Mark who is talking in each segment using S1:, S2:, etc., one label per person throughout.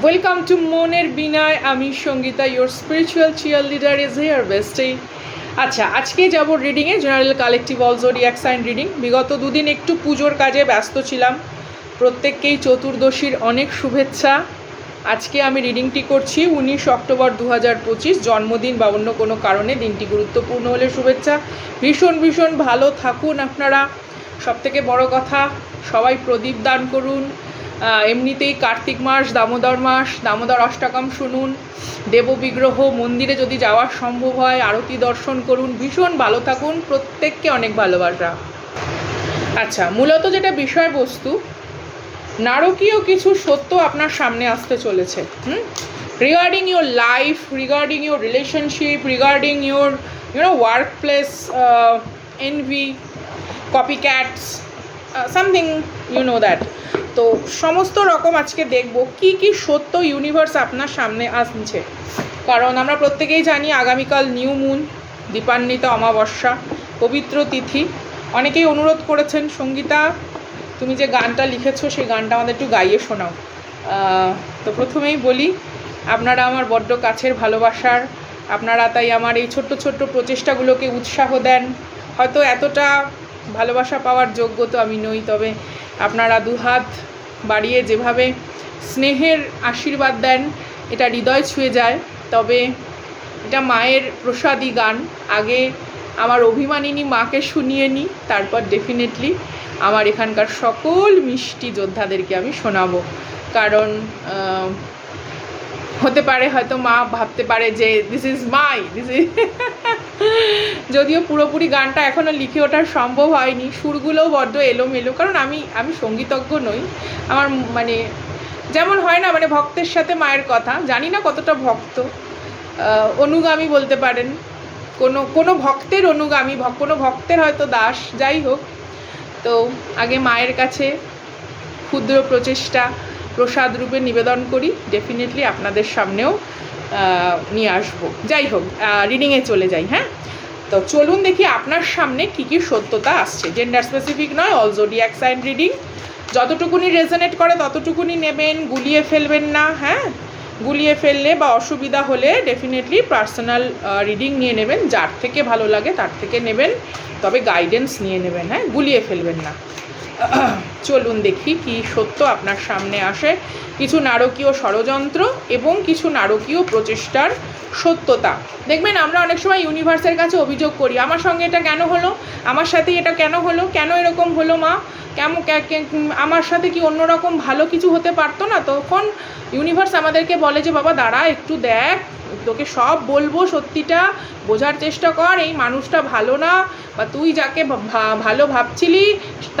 S1: Welcome to মনের বিনায়, আমি Sangeeta your spiritual cheerleader is here বেস্টে আচ্ছা আজকে যাব রিডিংয়ে general collective all zodiac sign reading বিগত দুদিন একটু পুজোর কাজে ব্যস্ত ছিলাম। প্রত্যেককেই চতুর্দশীর অনেক শুভেচ্ছা। আজকে আমি রিডিংটি করছি উনিশ অক্টোবর দু হাজার পঁচিশ, জন্মদিন বা অন্য কোনো কারণে দিনটি গুরুত্বপূর্ণ হলে শুভেচ্ছা। ভীষণ ভীষণ ভালো থাকুন আপনারা। সবথেকে বড় কথা, সবাই প্রদীপ দান করুন। এমনিতেই কার্তিক মাস, দামোদর মাস, দামোদর অষ্টকম শুনুন দেববিগ্রহ মন্দিরে যদি যাওয়া সম্ভব হয়, আরতি দর্শন করুন, ভীষণ ভালো থাকুন, প্রত্যেককে অনেক ভালোবাসা। আচ্ছা মূলত যেটা বিষয়বস্তু, নারকীয় কিছু সত্য আপনার সামনে আসতে চলেছে, হুম? Regarding your life regarding your relationship regarding your you know workplace envy copycats something you know that তো সমস্ত রকম আজকে দেখব। কি কি সত্য ইউনিভার্স আপনার সামনে আসছে? কারণ আমরা প্রত্যেকেই জানি আগামীকাল নিউ মুন দীপান্বিতা অমাবস্যা, পবিত্র তিথি। অনেকেই অনুরোধ করেছেন, সঙ্গীতা, তুমি যে গানটা লিখেছো, সেই গানটা আমাদের একটু গাইয়ে শোনাও। তো প্রথমেই বলি, আপনারা আমার বড্ড কাছের ভালোবাসার, আপনারা তাই আমার এই ছোট্ট ছোট্ট প্রচেষ্টাগুলোকে উৎসাহ দেন। হয়তো এতটা ভালোবাসা পাওয়ার যোগ্য তো আমি নই, তবে আপনারা দুহাত বাড়িয়ে যেভাবে স্নেহের আশীর্বাদ দেন, এটা হৃদয় ছুঁয়ে যায়। তবে এটা মায়ের প্রসাদী গান। আগে আমার অভিমানিনী মাকে শুনিয়ে নিই তারপর ডেফিনেটলি আমার এখানকার সকল মিষ্টি যোদ্ধাদেরকে আমি শোনাবো। কারণ হতে পারে, হয়তো মা ভাবতে পারে যে this is my this is যদিও পুরোপুরি গানটা এখনও লিখে ওঠার সম্ভব হয়নি, সুরগুলোও বড্ড এলোমেলো, কারণ আমি আমি সঙ্গীতজ্ঞ নই। আমার মানে যেমন হয় না মানে ভক্তের সাথে মায়ের কথা, জানি না কতটা ভক্ত। অনুগামী বলতে পারেন, কোনো কোনো ভক্তের অনুগামী কোনো ভক্তের হয়তো দাস, যাই হোক। তো আগে মায়ের কাছে ক্ষুদ্র প্রচেষ্টা প্রসাদ রূপে নিবেদন করি ডেফিনেটলি আপনাদের সামনেও নিয়ে আসব। যাই হোক রিডিংয়ে চলে যাই হ্যাঁ? তো চলুন দেখি আপনার সামনে কী কী সত্যতা আসছে। জেন্ডার স্পেসিফিক নয় অল জোডিয়াক সাইন রিডিং যতটুকুনি রেজনেট করে ততটুকুনি নেবেন, গুলিয়ে ফেলবেন না হ্যাঁ? গুলিয়ে ফেললে বা অসুবিধা হলে ডেফিনেটলি পার্সোনাল রিডিং নিয়ে নেবেন। যার থেকে ভালো লাগে তার থেকে নেবেন, তবে গাইডেন্স নিয়ে নেবেন হ্যাঁ? গুলিয়ে ফেলবেন না। চলুন দেখি কি সত্য আপনার সামনে আসে। কিছু নারকীয় ষড়যন্ত্র এবং কিছু নারকীয় প্রচেষ্টার সত্যতা। দেখবেন, আমরা অনেক সময় ইউনিভার্সের কাছে অভিযোগ করি, আমার সঙ্গে এটা কেন হলো? আমার সাথে এটা কেন হলো? কেন এরকম হলো, মা? কেমন আমার সাথে কি অন্যরকম ভালো কিছু হতে পারতো না? তখন ইউনিভার্স আমাদেরকে বলে যে, বাবা, দাঁড়া, একটু দেখ তোকে সব বলব, সত্যিটা বোঝার চেষ্টা কর, এই মানুষটা ভালো না, বা তুই যাকে ভালো ভাবছিলি,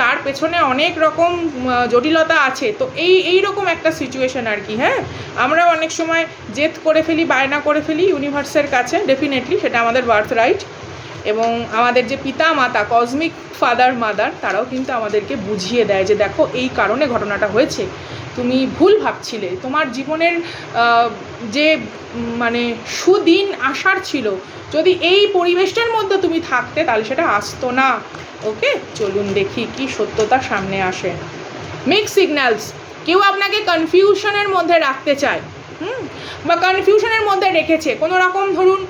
S1: তার পেছনে অনেক রকম জটিলতা আছে। তো এই এই রকম একটা সিচুয়েশন আর কি হ্যাঁ? আমরা অনেক সময় জেদ করে ফেলি, বায়না করে ফেলি ইউনিভার্সের কাছে ডেফিনেটলি সেটা আমাদের বার্থ রাইট এবং আমাদের যে পিতা মাতা কসমিক ফাদার মাদার তারাও কিন্তু আমাদেরকে বুঝিয়ে দেয় যে দেখো, এই কারণে ঘটনাটা হয়েছে। তুমি ভুল ভাবছিলে। তোমার জীবনের যে মানে সুদিন আসার ছিল, যদি এই পরিবেশটার মধ্যে তুমি থাকতে, তাহলে সেটা আসতো না। ওকে? চলুন দেখি কি সত্যতা সামনে আসে। মিক্স সিগন্যালস কেউ আপনাকে কনফিউশনের মধ্যে রাখতে চায়, হুম? বা কনফিউশনের মধ্যে রেখেছে। কোনো রকম ধরুন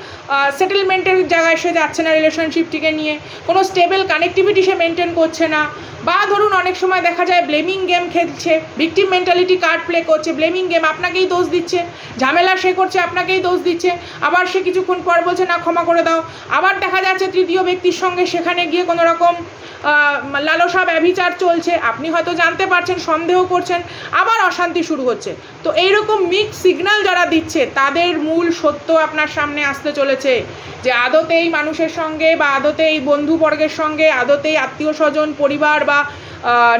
S1: সেটেলমেন্টের জায়গায় সে যাচ্ছে না রিলেশনশিপটিকে নিয়ে। কোনো স্টেবল কানেক্টিভিটি সে মেনটেন করছে না। বা ধরুন অনেক সময় দেখা যায় ব্লেমিং গেম খেলছে ভিকটিম মেন্টালিটি কার্ড প্লে করছে ব্লেমিং গেম আপনাকেই দোষ দিচ্ছে, ঝামেলা সে করছে, আপনাকেই দোষ দিচ্ছে, আবার সে কিছুক্ষণ পর বলছে, না, ক্ষমা করে দাও। আবার দেখা যাচ্ছে তৃতীয় ব্যক্তির সঙ্গে সেখানে গিয়ে কোনো রকম লালসা ব্যভিচার চলছে। আপনি হয়তো জানতে পারছেন, সন্দেহ করছেন, আবার অশান্তি শুরু হচ্ছে। তো এইরকম মিক্স সিগন্যাল যারা দিচ্ছে, তাদের মূল সত্য আপনার সামনে আসতে চলেছে। যে আদতে এই মানুষের সঙ্গে বা আদতে এই বন্ধুবর্গের সঙ্গে আদতে এই আত্মীয় স্বজন পরিবার বা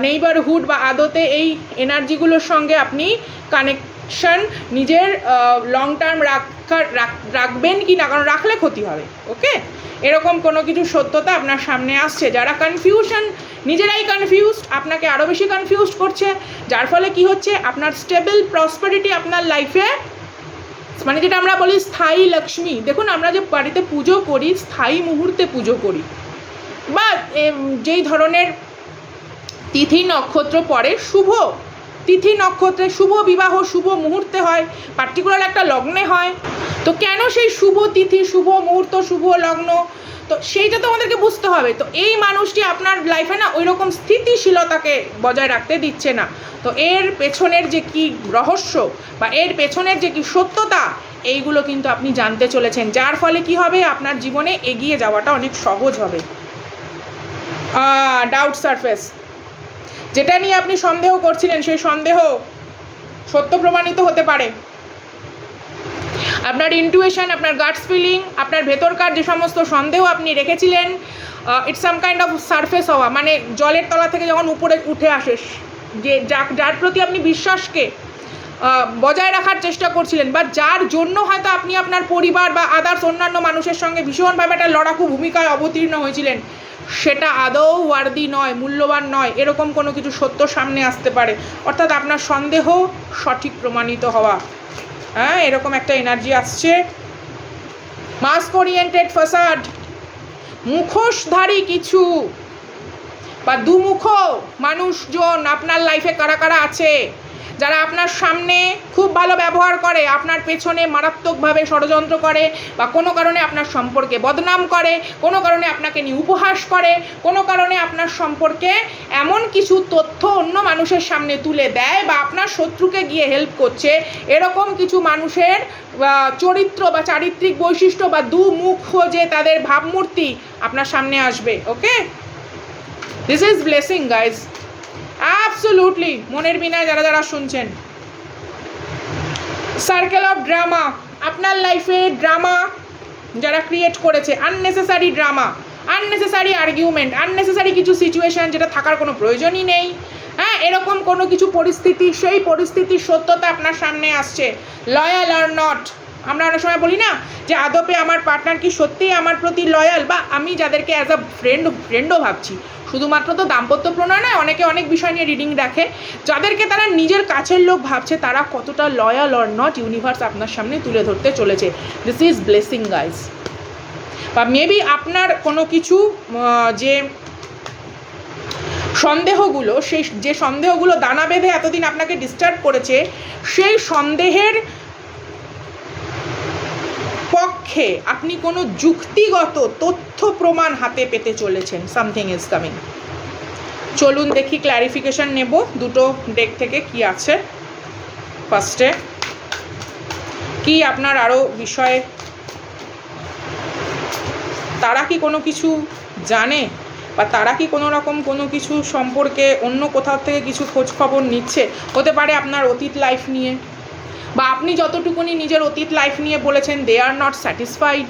S1: নেইবারহুড বা আদতে এই এনার্জিগুলোর সঙ্গে আপনি কানেকশন নিজের লং টার্ম রাখার রাখবেন কি না? কারণ রাখলে ক্ষতি হবে ওকে এরকম কোনো কিছু সত্যতা আপনার সামনে আসছে। যারা কনফিউশন নিজেরাই কনফিউজড আপনাকে আরও বেশি কনফিউজড করছে। যার ফলে কি হচ্ছে? আপনার স্টেবল প্রসপারিটি আপনার লাইফে মানে যেটা আমরা বলি স্থায়ী লক্ষ্মী। দেখুন, আমরা যে বাড়িতে পুজো করি, স্থায়ী মুহূর্তে পুজো করি, বা যেই ধরনের তিথি নক্ষত্র পরে শুভ। তিথি নক্ষত্রে শুভ বিবাহ, শুভ মুহূর্তে হয় পার্টিকুলার একটা লগ্নে হয়। তো কেন সেই শুভ তিথি, শুভ মুহূর্ত, শুভ লগ্ন? তো সেইটা তো আমাদেরকে বুঝতে হবে। তো এই মানুষটি আপনার লাইফে না ওই রকম স্থিতিশীলতাকে বজায় রাখতে দিচ্ছে না। তো এর পেছনের যে কি রহস্য বা এর পেছনের যে কি সত্যতা, এইগুলো কিন্তু আপনি জানতে চলেছেন। যার ফলে কি হবে? আপনার জীবনে এগিয়ে যাওয়াটা অনেক সহজ হবে। ডাউট সারফেস যেটা নিয়ে আপনি সন্দেহ করছিলেন, সেই সন্দেহ সত্য প্রমাণিত হতে পারে। আপনার ইন্টুয়েশন আপনার গাটস ফিলিং আপনার ভেতরকার যে সমস্ত সন্দেহ আপনি রেখেছিলেন it's some kind of surface হওয়া মানে জলের তলা থেকে যখন উপরে উঠে আসে, যে যা- যার প্রতি আপনি বিশ্বাসকে বজায় রাখার চেষ্টা করছিলেন, বা যার জন্য হয়তো আপনি আপনার পরিবার বা আদার্স অন্যান্য মানুষের সঙ্গে ভীষণভাবে একটা লড়াকু ভূমিকায় অবতীর্ণ হয়েছিলেন সেটা আদৌ ওয়ার্দি নয়, মূল্যবান নয়, এরকম কোনো কিছু সত্য সামনে আসতে পারে। অর্থাৎ আপনার সন্দেহ সঠিক প্রমাণিত হওয়া। হ্যাঁ এরকম একটা এনার্জি আসছে। মাস্ক ওরিয়েন্টেড ফাসাড মুখোশধারী কিছু। বা দুমুখ মানুষজন আপনার লাইফে কারা কারা আছে? যারা আপনার সামনে খুব ভালো ব্যবহার করে, আপনার পেছনে মারাত্মকভাবে ষড়যন্ত্র করে বা কোনো কারণে আপনার সম্পর্কে বদনাম করে, কোনো কারণে আপনাকে নিয়ে উপহাস করে, কোনো কারণে আপনার সম্পর্কে এমন কিছু তথ্য অন্য মানুষের সামনে তুলে দেয় বা আপনার শত্রুকে গিয়ে হেল্প করছে, এরকম কিছু মানুষের চরিত্র বা চারিত্রিক বৈশিষ্ট্য বা দুমুখ যে তাদের ভাবমূর্তি আপনার সামনে আসবে okay this is blessing guys absolutely মনের বিনায় যারা যারা শুনছেন। সার্কেল অফ ড্রামা আপনার লাইফে ড্রামা যারা ক্রিয়েট করেছে unnecessary drama unnecessary argument unnecessary কিছু সিচুয়েশন যেটা থাকার কোনো প্রয়োজনই নেই। হ্যাঁ এরকম কোনো কিছু পরিস্থিতি, সেই পরিস্থিতির সত্যতা আপনার সামনে আসছে। লয়াল আর নট আমরা অনেক সময় বলি না যে আদপে আমার পার্টনার কি সত্যিই আমার প্রতি লয়াল বা আমি যাদেরকে অ্যাজ আ ফ্রেন্ড ফ্রেন্ডও ভাবছি। শুধুমাত্র তো দাম্পত্য প্রণয় নয়, অনেকে অনেক বিষয় নিয়ে রিডিং দেখে। যাদেরকে তারা নিজের কাছের লোক ভাবছে, তারা কতটা লয়াল অর নট ইউনিভার্স আপনার সামনে তুলে ধরতে চলেছে। দিস ইজ ব্লেসিং গাইজ বা মেবি আপনার কোনো কিছু যে সন্দেহগুলো, সেই যে সন্দেহগুলো দানা বেঁধে এতদিন আপনাকে ডিস্টার্ব করেছে, সেই সন্দেহের পক্ষে আপনি কোনো যুক্তিগত তথ্য প্রমাণ হাতে পেতে চলেছেন সামথিং ইজ কামিং চলুন দেখি ক্ল্যারিফিকেশন নেব, দুটো ডেক থেকে কি আছে। ফার্স্টে কি আপনার আরও বিষয়ে? তারা কি কোনো কিছু জানে? বা তারা কি কোনো রকম কোনো কিছু সম্পর্কে অন্য কোথাও থেকে কিছু খোঁজ খবর নিচ্ছে? হতে পারে আপনার অতীত লাইফ নিয়ে। বা আপনি যতটুকুনি নিজের অতীত লাইফ নিয়ে বলেছেন দে আর নট স্যাটিসফাইড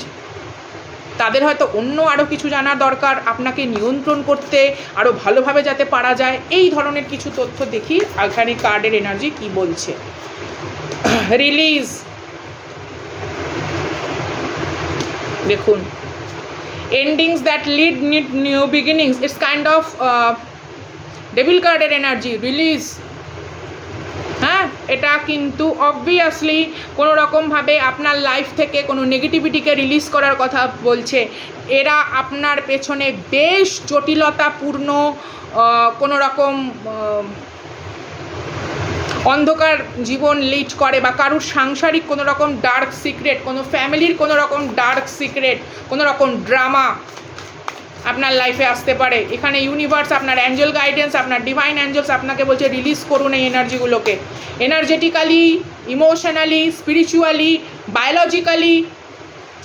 S1: তাদের হয়তো অন্য আরও কিছু জানার দরকার আপনাকে নিয়ন্ত্রণ করতে আরও ভালোভাবে যাতে পারা যায় এই ধরনের কিছু তথ্য দেখি এখানে কার্ডের এনার্জি কি বলছে। রিলিজ। দেখুন। That lead need new beginnings. It's kind of uh, devil কার্ডের এনার্জি রিলিজ হ্যাঁ? এটা কিন্তু অবভিয়াসলি কোনো রকমভাবে আপনার লাইফ থেকে কোনো নেগেটিভিটিকে রিলিজ করার কথা বলছে। এরা আপনার পেছনে বেশ জটিলতাপূর্ণ কোনো রকম অন্ধকার জীবন লিড করে বা কারুর সাংসারিক কোনো রকম ডার্ক সিক্রেট কোনো ফ্যামিলির কোনো রকম ডার্ক সিক্রেট কোনো রকম ড্রামা আপনার লাইফে আসতে পারে। এখানে ইউনিভার্স আপনার অ্যাঞ্জেল গাইডেন্স আপনার ডিভাইন অ্যাঞ্জেলস আপনাকে বলছে রিলিজ করুন এই এনার্জিগুলোকে energetically emotionally spiritually biologically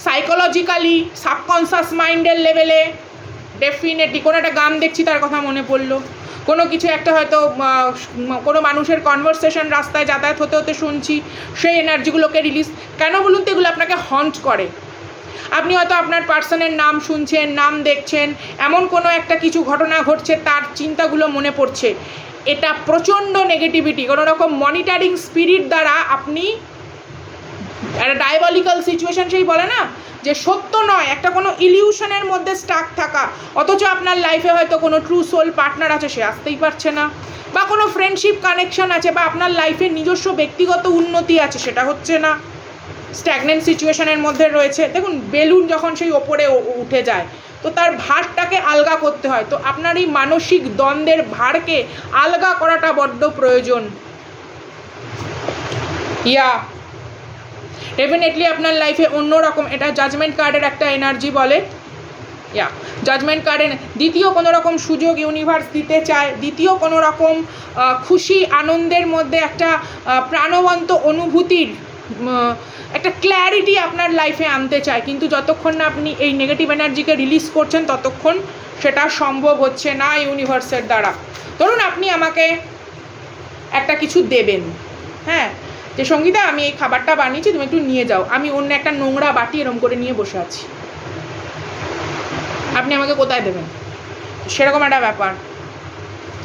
S1: psychologically subconscious মাইন্ডের লেভেলে ডেফিনেটলি কোনো একটা গান দেখছি তার কথা মনে পড়ল। কোনো কিছু একটা হয়তো কোনো মানুষের কনভারসেশন রাস্তায় যাতায়াত হতে হতে শুনছি, সেই এনার্জিগুলোকে রিলিজ কেন বলুন তো এগুলো আপনাকে হন্ট করে? আপনি হয়তো আপনার পার্সনের নাম শুনছেন, নাম দেখছেন, এমন কোনো একটা কিছু ঘটনা ঘটছে, তার চিন্তাগুলো মনে পড়ছে। এটা প্রচণ্ড নেগেটিভিটি কোনো রকম মনিটারিং স্পিরিট দ্বারা আপনি একটা ডায়াবলিক্যাল সিচুয়েশন সেই বলে না? যে সত্য নয়, একটা কোনো ইলিউশনের মধ্যে স্টাক থাকা। অথচ আপনার লাইফে হয়তো কোনো ট্রু সোল পার্টনার আছে, সে আসতেই পারছে না। বা কোনো ফ্রেন্ডশিপ কানেকশন আছে, বা আপনার লাইফের নিজস্ব ব্যক্তিগত উন্নতি আছে, সেটা হচ্ছে না। স্ট্যাগনেন্ট সিচুয়েশনের মধ্যে রয়েছে। দেখুন, বেলুন যখন সেই ওপরে উঠে যায় তো তার ভারটাকে আলগা করতে হয়। তো আপনার এই মানসিক দ্বন্দ্বের ভারকে আলগা করাটা বড্ড প্রয়োজন। ইয়া ডেফিনেটলি আপনার লাইফে অন্যরকম এটা জাজমেন্ট কার্ডের একটা এনার্জি বলে। ইয়া জাজমেন্ট কার্ডের দ্বিতীয় কোনো রকম সুযোগ ইউনিভার্স দিতে চায়, দ্বিতীয় কোনো রকম খুশি, আনন্দের মধ্যে একটা প্রাণবন্ত অনুভূতির একটা ক্ল্যারিটি আপনার লাইফে আনতে চায়। কিন্তু যতক্ষণ না আপনি এই নেগেটিভ এনার্জিকে রিলিজ করছেন, ততক্ষণ সেটা সম্ভব হচ্ছে না ইউনিভার্সের দ্বারা। ধরুন আপনি আমাকে একটা কিছু দেবেন হ্যাঁ? যে সঙ্গীতা, আমি এই খাবারটা বানিয়েছি, তুমি একটু নিয়ে যাও। আমি অন্য একটা নোংরা বাটি এরম করে নিয়ে বসে আছি। আপনি আমাকে কোথায় দেবেন? সেরকম একটা ব্যাপার।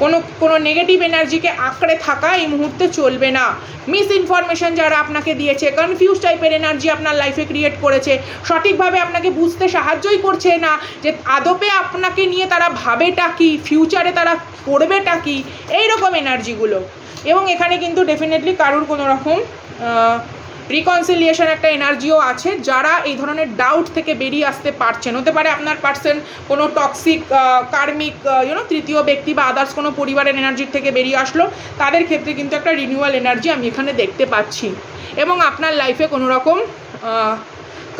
S1: কোনো কোনো নেগেটিভ এনার্জিকে আঁকড়ে থাকা এই মুহূর্তে চলবে না। মিস ইনফরমেশন যারা আপনাকে দিয়েছে কনফিউজ টাইপের এনার্জি আপনার লাইফে ক্রিয়েট করেছে, সঠিকভাবে আপনাকে বুঝতে সাহায্যই করছে না যে আদপে আপনাকে নিয়ে তারা ভাবেটা কি ফিউচারে তারা করবেটা কি, এইরকম এনার্জিগুলো এবং এখানে কিন্তু ডেফিনেটলি কারুর কোনো রকম রিকনসিলিয়েশন একটা এনার্জিও আছে, যারা এই ধরনের ডাউট থেকে বেরিয়ে আসতে পারছেন। হতে পারে আপনার পার্সন কোনো টক্সিক কার্মিক ইউনো তৃতীয় ব্যক্তি বা আদার্স কোনো পরিবারের এনার্জির থেকে বেরিয়ে আসলো, তাদের ক্ষেত্রে কিন্তু একটা রিনিউয়াল এনার্জি আমি এখানে দেখতে পাচ্ছি। এবং আপনার লাইফে কোনো রকম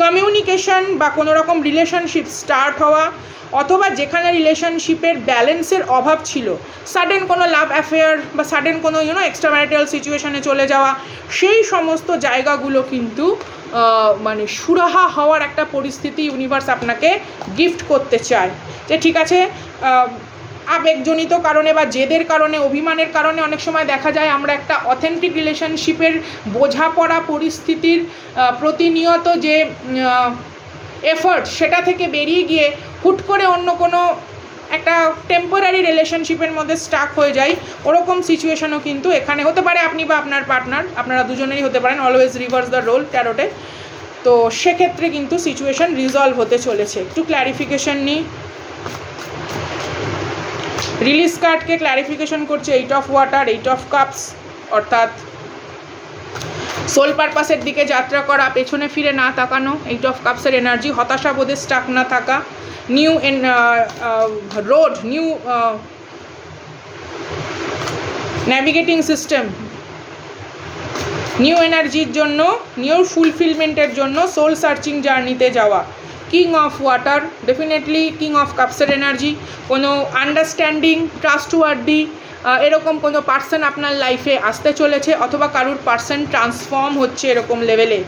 S1: কমিউনিকেশন বা কোনো রকম রিলেশনশিপ স্টার্ট হওয়া অথবা যেখানে রিলেশনশিপের ব্যালেন্সের অভাব ছিল সাডেন কোনো লাভ অ্যাফেয়ার বা সাডেন কোনো ইউনো এক্সট্রা ম্যারিটাল সিচুয়েশনে চলে যাওয়া, সেই সমস্ত জায়গাগুলো কিন্তু মানে সুরাহা হওয়ার একটা পরিস্থিতি ইউনিভার্স আপনাকে গিফট করতে চায় যে ঠিক আছে আবেগজনিত কারণে বা জেদের কারণে, অভিমানের কারণে অনেক সময় দেখা যায় আমরা একটা অথেন্টিক রিলেশনশিপের বোঝাপড়া পরিস্থিতির প্রতিনিয়ত যে এফার্ট সেটা থেকে বেরিয়ে গিয়ে হুট করে অন্য কোনো একটা টেম্পোরারি রিলেশনশিপের মধ্যে স্টাক হয়ে যায় ওরকম সিচুয়েশনও কিন্তু এখানে হতে পারে। আপনি বা আপনার পার্টনার আপনারা দুজনেরই হতে পারেন। অলওয়েজ রিভার্স দ্য রোল ট্যারোটে তো সেক্ষেত্রে কিন্তু সিচুয়েশন রিজলভ হতে চলেছে। একটু ক্ল্যারিফিকেশন নিই। রিলিজ কার্ডকে ক্ল্যারিফিকেশন করছে eight of water eight of cups অর্থাৎ সোল পারপাসের দিকে যাত্রা করা, পেছনে ফিরে না তাকানো এইট অফ কাপসের এনার্জি হতাশা বোধে স্টাক না থাকা new N road new navigating system new এনার্জির জন্য নিউ ফুলফিলমেন্টের জন্য সোল সার্চিং জার্নিতে যাওয়া। King of water definitely king of কাপসের energy কোনো আন্ডারস্ট্যান্ডিং ট্রাস্টওয়ার্দি এরকম কোনো পার্সন আপনার লাইফে আসতে চলেছে অথবা কারুর পার্সন ট্রান্সফর্ম হচ্ছে এরকম লেভেলে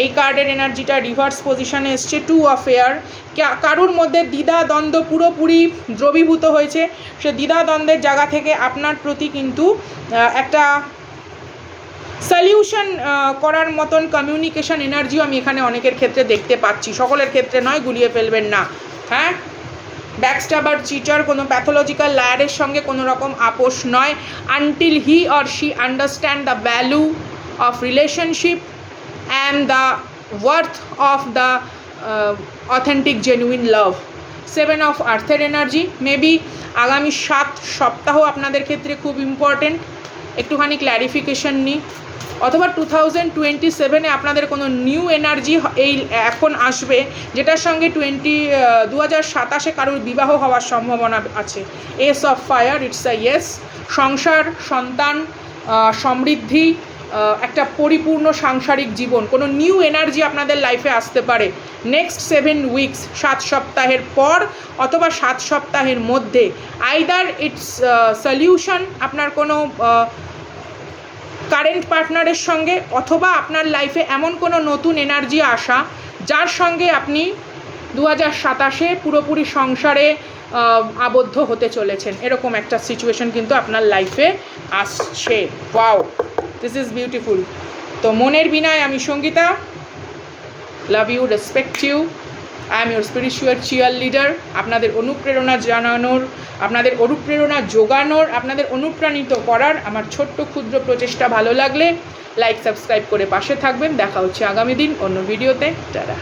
S1: এই কার্ডের এনার্জিটা রিভার্স পজিশনে এসছে টু অফ এয়ার কারুর মধ্যে দ্বিধা, দ্বন্দ্ব পুরোপুরি দ্রবীভূত হয়েছে, সে দ্বিধা, দ্বন্দ্বের জায়গা থেকে আপনার প্রতি কিন্তু একটা সলিউশন করার মতন কমিউনিকেশন এনার্জিও আমি এখানে অনেকের ক্ষেত্রে দেখতে পাচ্ছি। সকলের ক্ষেত্রে নয়, গুলিয়ে ফেলবেন না। হ্যাঁ? ব্যাকস্টাবার চিটার কোনো প্যাথোলজিক্যাল লায়ারের সঙ্গে কোনো রকম আপোষ নয়। Until he or she understand the value of relationship and the worth of the authentic genuine love seven of আর্থের energy maybe আগামী সাত সপ্তাহ আপনাদের ক্ষেত্রে খুব ইম্পর্টেন্ট একটুখানি ক্ল্যারিফিকেশন নিই। অথবা টু থাউজেন্ড টোয়েন্টি সেভেনে আপনাদের কোনো নিউ এনার্জি এই এখন আসবে, যেটার সঙ্গে টোয়েন্টি দু হাজার সাতাশে কারোর বিবাহ হওয়ার সম্ভাবনা আছে। Ace of fire it's a yes সংসার, সন্তান সমৃদ্ধি একটা পরিপূর্ণ সাংসারিক জীবন, কোনো নিউ এনার্জি আপনাদের লাইফে আসতে পারে। নেক্সট সেভেন উইকস সাত সপ্তাহের পর অথবা সাত সপ্তাহের মধ্যে আইদার ইটস সলিউশন আপনার কোনো কারেন্ট পার্টনারের সঙ্গে অথবা আপনার লাইফে এমন কোনো নতুন এনার্জি আসা, যার সঙ্গে আপনি দু হাজার সাতাশে পুরোপুরি সংসারে আবদ্ধ হতে চলেছেন। এরকম একটা সিচুয়েশন কিন্তু আপনার লাইফে আসছে। ওয়াও দিস ইজ বিউটিফুল তো মনের বিনায়, আমি Sangeeta. Love you respect you I am your spiritual cheerleader আপনাদের অনুপ্রেরণা জানানোর, আপনাদের অনুপ্রেরণা যোগানোর, আপনাদের অনুপ্রাণিত করার আমার ছোট্ট ক্ষুদ্র প্রচেষ্টা ভালো লাগলে লাইক সাবস্ক্রাইব করে পাশে থাকবেন। দেখা হচ্ছে আগামী দিন অন্য ভিডিওতে তারা